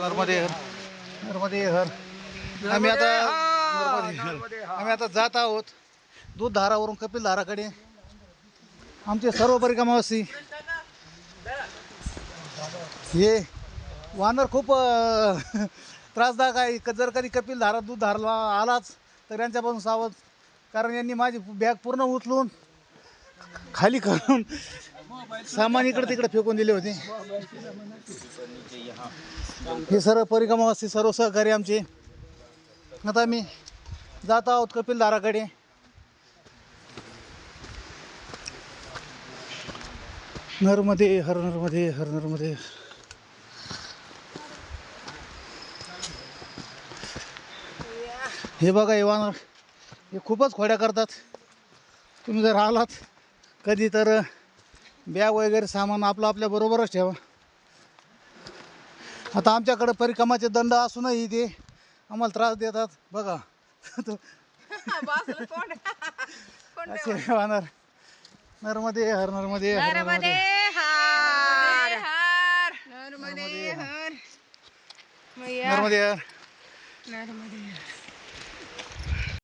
नर्मदे हर. नर्मदे हर. आम्ही आता नर्मदे हर. आम्ही आता जात आहोत. दूध धारावरून कपिल धाराकडे आमचे सर्व परिक्रमावासी. हे वानर खूप त्रासदायक आहे. क- जर कधी कपिल धारा दूध धारला आलाच तर यांच्यापासून सावध. कारण यांनी माझी बॅग पूर्ण उचलून खाली करून सामान इकडे तिकडे फेकून दिले होते. हे सर्व परिक्रमावासी सर्व सहकारी आमचे. आता मी जात आहोत कपिलदाराकडे नरमध्ये हर हरनरमध्ये हर हे बघा हे वानर हे खूपच खोड्या करतात. तुम्ही जर आलात कधी तर बॅग वगैरे सामान आपलं आपल्या बरोबरच ठेवा. आता आमच्याकडे परिक्रमाचे दंड असूनही ते आम्हाला त्रास देतात. बघा. असे वानर. नरमध्ये हर नरमध्ये हर नर्मदे हार. हार. नर्मदे हर. हर. नर्मदे हर.